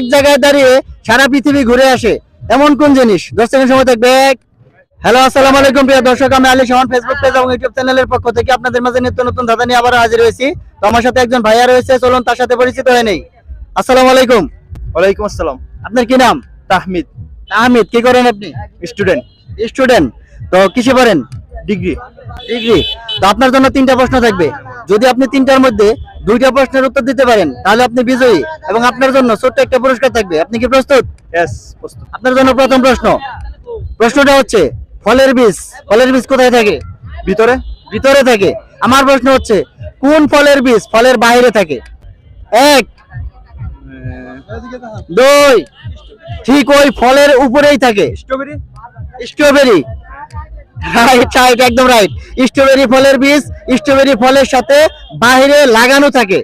এক জায়গায় দাঁড়িয়ে সারা পৃথিবী ঘুরে আসে। এমন কোন জিনিস? দশ সেকেন্ড সময় থাকবে। হ্যালো আসসালামু আলাইকুম প্রিয় দর্শক আমি আলী শাহন ফেসবুক পেজ এবং ইউটিউব চ্যানেলের পক্ষ থেকে আপনাদের মাঝে নিত্য নতুন ধাঁধা নিয়ে আবার হাজির হয়েছি। তো আমার সাথে একজন ভাইয়া রয়েছে চলুন তার সাথে পরিচিত হয়ে নেই। আসসালামু আলাইকুম। ওয়ালাইকুম আসসালাম। আপনার কি নাম? তাহমিদ। আহমেদ কি করেন আপনি? স্টুডেন্ট। স্টুডেন্ট। তো কিসে পড়েন? ডিগ্রি। ডিগ্রি। তো আপনার জন্য তিনটা প্রশ্ন থাকবে। যদি আপনি তিনটার মধ্যে দুইটা প্রশ্নের উত্তর দিতে পারেন তাহলে আপনি বিজয়ী এবং আপনার জন্য ছোট্ট একটা পুরস্কার থাকবে। আপনি কি প্রস্তুত? আপনার জন্য প্রথম প্রশ্ন। প্রশ্নটা হচ্ছে ফলের বীজ ফলের বীজ কোথায় থাকে? ভিতরে। ভিতরে থাকে। আমার প্রশ্ন হচ্ছে কোন ফলের বীজ ফলের বাইরে থাকে? এক দুই ঠিক ওই ফলের উপরেই থাকে। স্ট্রবেরি। স্ট্রবেরি। রাইট রাইট একদম রাইট স্ট্রবেরি ফলের বীজ স্ট্রবেরি ফলের সাথে বাইরে লাগানো থাকে।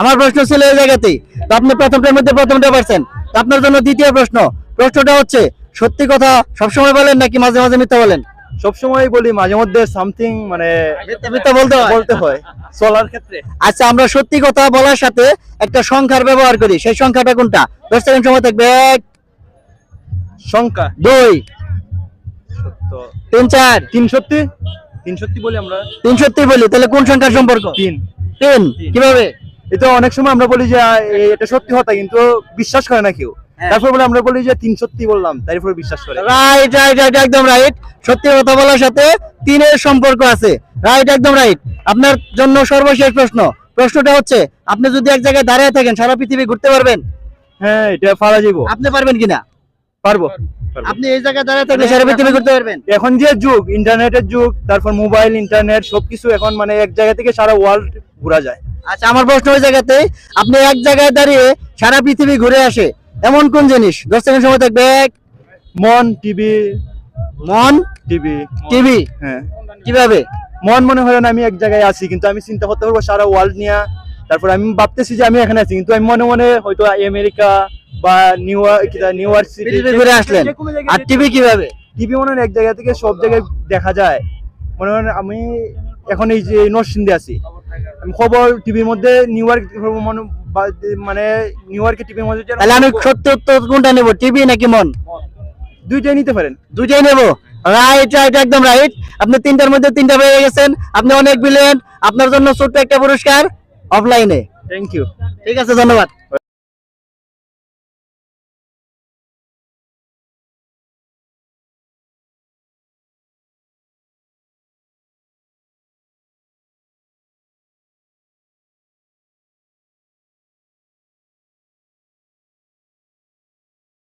আমার প্রশ্ন ছিল এই জায়গাতেই। তো আপনি প্রথমটার মধ্যে প্রথমটা পারছেন। তো আপনার জন্য দ্বিতীয় প্রশ্ন। প্রশ্নটা হচ্ছে সত্যি কথা সবসময় বলেন নাকি মাঝে মাঝে মিথ্যা বলেন? সবসময় বলি মাঝে মধ্যে সামথিং মানে মিথ্যা বলতে হয়। বলতে হয় চলার ক্ষেত্রে। আচ্ছা আমরা সত্যি কথা বলার সাথে একটা সংখ্যার ব্যবহার করি। সেই সংখ্যাটা কোনটা? দশ সেকেন্ড সময় থাকবে এক সংখ্যা। দুই তিন চার? তিন সত্যি তিন সত্যি বলি আমরা। তিন সত্যি বলি তাহলে কোন সংখ্যার সম্পর্ক? তিন। তিন। কীভাবে? এটা অনেক সময় আমরা বলি যে এটা সত্যি কথা কিন্তু বিশ্বাস করে না কেউ। হ্যাঁ। তারপর বলে আমরা বলি যে তিন সত্যি বললাম তারপরে বিশ্বাস করে। রাইট রাইট রাইট একদম রাইট সত্যি কথা বলার সাথে তিনের সম্পর্ক আছে। রাইট একদম রাইট আপনার জন্য সর্বশেষ প্রশ্ন। প্রশ্নটা হচ্ছে আপনি যদি এক জায়গায় দাঁড়িয়ে থাকেন সারা পৃথিবী ঘুরতে পারবেন? হ্যাঁ এটা পারা যাব আপনি পারবেন কিনা? পারব। আপনি এই জায়গায় পৃথিবী ঘুরতে পারবেন? এখন যে যুগ ইন্টারনেটের যুগ তারপর মোবাইল ইন্টারনেট সবকিছু এখন মানে এক জায়গা থেকে সারা ওয়ার্ল্ড ঘোরা যায়। আচ্ছা আমার প্রশ্ন ওই জায়গাতে আপনি এক জায়গায় দাঁড়িয়ে সারা পৃথিবী ঘুরে আসে এমন কোন জিনিস? দশ সেকেন্ড সময় থাকবে এক, মন টিভি। মন? টিভি। টিভি? হ্যাঁ। কীভাবে? মন মনে হয় না আমি এক জায়গায় আছি কিন্তু আমি চিন্তা করতে পারব সারা ওয়ার্ল্ড নিয়ে। তারপর আমি ভাবতেছি যে আমি এখানে আছি কিন্তু আমি মনে মনে হয়তো আমেরিকা বা নিউ নিউ ইয়র্ক সিটি ঘুরে আসলেন। আর টিভি কীভাবে? টিভি মনে হয় এক জায়গা থেকে সব জায়গায় দেখা যায়। মনে হয় আমি এখন এই যে নরসিংদে আছি। আমি খবর টিভির মধ্যে নিউ ইয়র্ক মনে মানে নিউ ইয়র্কের টিভির মধ্যে তাহলে আমি সত্য উত্তর কোনটা নেব? টিভি নাকি মন? দুইটাই নিতে পারেন। দুইটাই নেব। রাইট রাইট একদম রাইট আপনি তিনটার মধ্যে তিনটা পেয়ে গেছেন। আপনি অনেক ব্রিলিয়েন্ট আপনার জন্য ছোট্ট একটা পুরস্কার অফলাইনে থ্যাংক ইউ ঠিক আছে ধন্যবাদ।